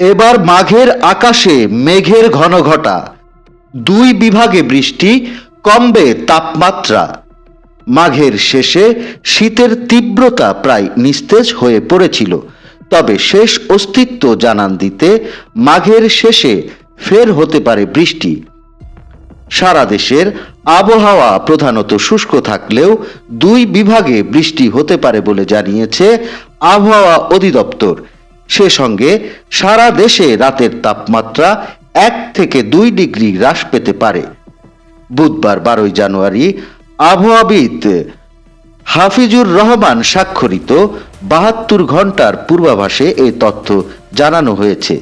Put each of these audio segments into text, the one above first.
এবার মাঘের আকাশে মেঘের ঘন ঘটা দুই বিভাগে বৃষ্টি, কমবে তাপমাত্রা। মাঘের শেষে শীতের তীব্রতা প্রায় নিস্তেজ হয়ে পড়েছিল। তবে শেষ অস্তিত্ব জানান দিতে মাঘের শেষে ফের হতে পারে বৃষ্টি। সারা দেশের আবহাওয়া প্রধানত শুষ্ক থাকলেও দুই বিভাগে বৃষ্টি হতে পারে বলে জানিয়েছে আবহাওয়া অধিদপ্তর। সে সঙ্গে সারা দেশে রাতের তাপমাত্রা এক থেকে দুই ডিগ্রি হ্রাস পেতে পারে। বুধবার বারোই জানুয়ারি আবহাওয়াবিদ হাফিজুর রহমান স্বাক্ষরিত বাহাত্তর ঘণ্টার পূর্বাভাসে এই তথ্য জানানো হয়েছে।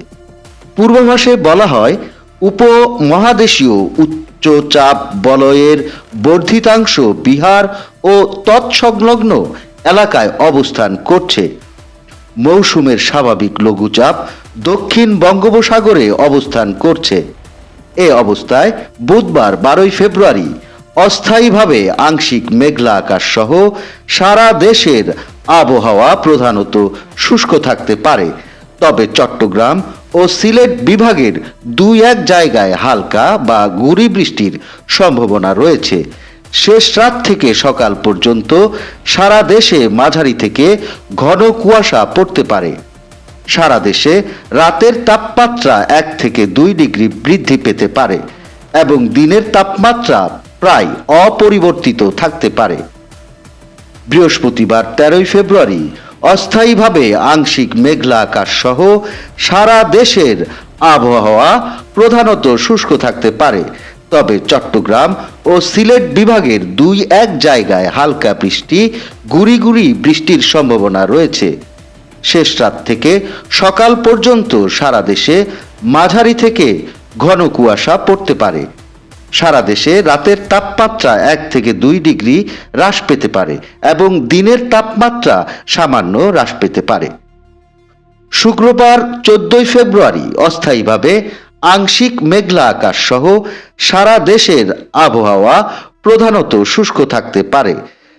পূর্বাভাসে বলা হয়, উপমহাদেশীয় উচ্চচাপ বলয়ের বর্ধিতাংশ বিহার ও তৎসংলগ্ন এলাকায় অবস্থান করছে। মৌসুমের স্বাভাবিক লঘুচাপ দক্ষিণ বঙ্গোপসাগরে অবস্থান করছে। এ অবস্থায় বুধবার বারোই ফেব্রুয়ারি অস্থায়ীভাবে আংশিক মেঘলা আকাশ সহ সারা দেশের আবহাওয়া প্রধানত শুষ্ক থাকতে পারে। তবে চট্টগ্রাম ও সিলেট বিভাগের দুই এক জায়গায় হালকা বা গুড়ি বৃষ্টির সম্ভাবনা রয়েছে। শেষ রাত থেকে সকাল পর্যন্ত সারা দেশে মাঝারি থেকে ঘন কুয়াশা পড়তে পারে। সারা দেশে রাতের তাপমাত্রা এক থেকে দুই ডিগ্রি বৃদ্ধি পেতে পারে এবং দিনের তাপমাত্রা প্রায় অপরিবর্তিত থাকতে পারে। বৃহস্পতিবার তেরোই ফেব্রুয়ারি অস্থায়ীভাবে আংশিক মেঘলা আকাশ সহ সারা দেশের আবহাওয়া প্রধানত শুষ্ক থাকতে পারে তবে চট্টগ্রাম ও সিলেট বিভাগের দুই এক জায়গায় হালকা বৃষ্টি গুড়ি গুড়ি বৃষ্টির সম্ভাবনা রয়েছে। শেষ রাত থেকে সকাল পর্যন্ত সারা দেশে মাঝারি থেকে ঘন কুয়াশা পড়তে পারে। সারা দেশে রাতের তাপমাত্রা এক থেকে দুই ডিগ্রি হ্রাস পেতে পারে এবং দিনের তাপমাত্রা সামান্য হ্রাস পেতে পারে। শুক্রবার চোদ্দই ফেব্রুয়ারি অস্থায়ীভাবে আংশিক মেঘলা আকাশ সহ সারা দেশের আবহাওয়া প্রধানত শুষ্ক থাকতে পারে।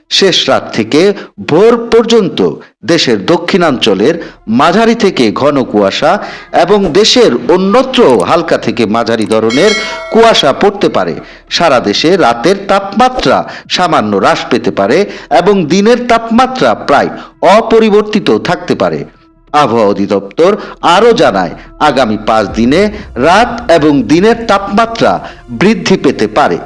শেষ রাত থেকে ভোর পর্যন্ত দেশের দক্ষিণাঞ্চলের মাঝারি থেকে ঘন কুয়াশা এবং দেশের অন্যত্র হালকা থেকে মাঝারি ধরনের কুয়াশা পড়তে পারে। সারা দেশে রাতের তাপমাত্রা সামান্য হ্রাস পেতে পারে এবং দিনের তাপমাত্রা প্রায় অপরিবর্তিত থাকতে পারে। আবহাওয়া অধিদপ্তর আরও জানায় আগামী পাঁচ দিনে রাত এবং দিনের তাপমাত্রা বৃদ্ধি পেতে পারে।